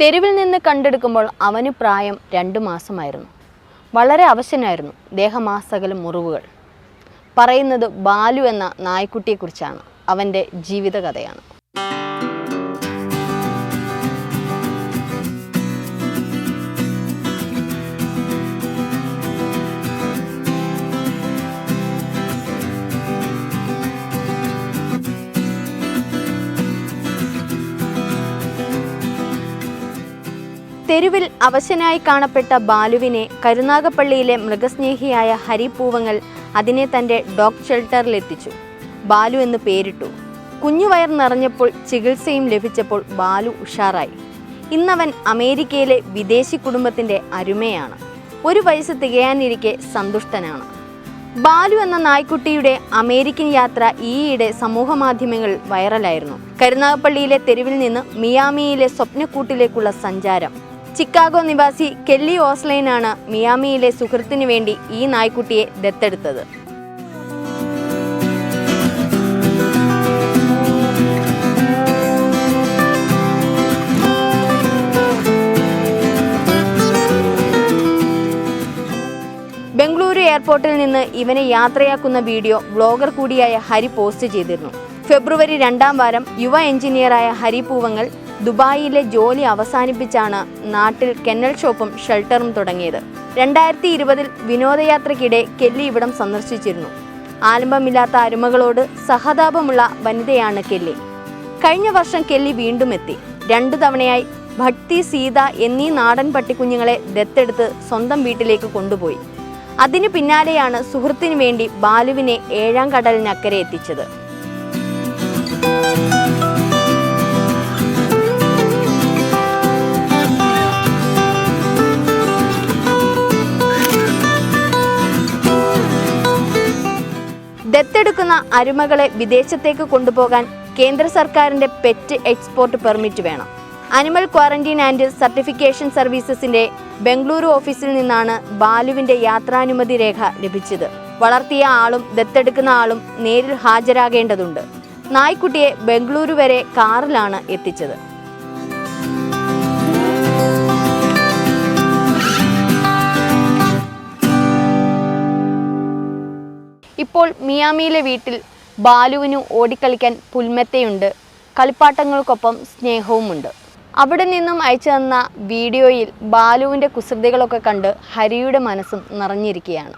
തെരുവിൽ നിന്ന് കണ്ടെടുക്കുമ്പോൾ അവന് പ്രായം രണ്ടു മാസമായിരുന്നു. വളരെ അവശനായിരുന്നു ദേഹമാസകല മുറിവുകൾ. പറയുന്നത് ബാലു എന്ന നായ്ക്കുട്ടിയെക്കുറിച്ചാണ്. അവന്റെ ജീവിതകഥയാണ്. തെരുവിൽ അവശനായി കാണപ്പെട്ട ബാലുവിനെ കരുനാഗപ്പള്ളിയിലെ മൃഗസ്നേഹിയായ ഹരി പൂവങ്ങൽ അതിനെ തന്റെ ഡോഗ് ഷെൽട്ടറിലെത്തിച്ചു. ബാലു എന്ന് പേരിട്ടു. കുഞ്ഞുവയർ നിറഞ്ഞപ്പോൾ ചികിത്സയും ലഭിച്ചപ്പോൾ ബാലു ഉഷാറായി. ഇന്നവൻ അമേരിക്കയിലെ വിദേശി കുടുംബത്തിന്റെ അരുമയാണ്. ഒരു വയസ്സ് തികയാനിരിക്കെ സന്തുഷ്ടനാണ്. ബാലു എന്ന നായ്ക്കുട്ടിയുടെ അമേരിക്കൻ യാത്ര ഈയിടെ സമൂഹ മാധ്യമങ്ങളിൽ വൈറലായിരുന്നു. കരുനാഗപ്പള്ളിയിലെ തെരുവിൽ നിന്ന് മിയാമിയിലെ സ്വപ്നക്കൂട്ടിലേക്കുള്ള സഞ്ചാരം ചിക്കാഗോ നിവാസി കെല്ലി ഓസ്ലൈനാണ് മിയാമിയിലെ സുഹൃത്തിനു വേണ്ടി ഈ നായ്ക്കുട്ടിയെ ദത്തെടുത്തത്. ബംഗളൂരു എയർപോർട്ടിൽ നിന്ന് ഇവനെ യാത്രയാക്കുന്ന വീഡിയോ ബ്ലോഗർ കൂടിയായ ഹരി പോസ്റ്റ് ചെയ്തിരുന്നു. ഫെബ്രുവരി രണ്ടാം വാരം യുവ എഞ്ചിനീയറായ ഹരി പൂവങ്ങൾ ദുബായിലെ ജോലി അവസാനിപ്പിച്ചാണ് നാട്ടിൽ കെന്നൽ ഷോപ്പും ഷെൽട്ടറും തുടങ്ങിയത്. രണ്ടായിരത്തി ഇരുപതിൽ വിനോദയാത്രയ്ക്കിടെ കെല്ലി ഇവിടം സന്ദർശിച്ചിരുന്നു. ആലംബമില്ലാത്ത അരുമകളോട് സഹതാപമുള്ള വനിതയാണ് കെല്ലി. കഴിഞ്ഞ വർഷം കെല്ലി വീണ്ടും എത്തി. രണ്ടു തവണയായി ഭക്തി സീത എന്നീ നാടൻ പട്ടിക്കുഞ്ഞുങ്ങളെ ദത്തെടുത്ത് സ്വന്തം വീട്ടിലേക്ക് കൊണ്ടുപോയി. അതിനു പിന്നാലെയാണ് സുഹൃത്തിനു വേണ്ടി ബാലുവിനെ ഏഴാം കടലിനക്കരെ എത്തിച്ചത്. ദത്തെടുക്കുന്ന അരുമകളെ വിദേശത്തേക്ക് കൊണ്ടുപോകാൻ കേന്ദ്ര സർക്കാരിന്റെ പെറ്റ് എക്സ്പോർട്ട് പെർമിറ്റ് വേണം. അനിമൽ ക്വാറന്റീൻ ആൻഡ് സർട്ടിഫിക്കേഷൻ സർവീസസിന്റെ ബംഗളൂരു ഓഫീസിൽ നിന്നാണ് ബാലുവിന്റെ യാത്രാനുമതി രേഖ ലഭിച്ചത്. വളർത്തിയ ആളും ദത്തെടുക്കുന്ന ആളും നേരിൽ ഹാജരാകേണ്ടതുണ്ട്. നായ്ക്കുട്ടിയെ ബംഗളൂരു വരെ കാറിലാണ് എത്തിച്ചത്. ഇപ്പോൾ മിയാമിയിലെ വീട്ടിൽ ബാലുവിന് ഓടിക്കളിക്കാൻ പുൽമെത്തയുണ്ട്. കളിപ്പാട്ടങ്ങൾക്കൊപ്പം സ്നേഹവുമുണ്ട്. അവിടെ നിന്നും അയച്ചു തന്ന വീഡിയോയിൽ ബാലുവിന്റെ കുസൃതികളൊക്കെ കണ്ട് ഹരിയുടെ മനസ്സും നിറഞ്ഞിരിക്കുകയാണ്.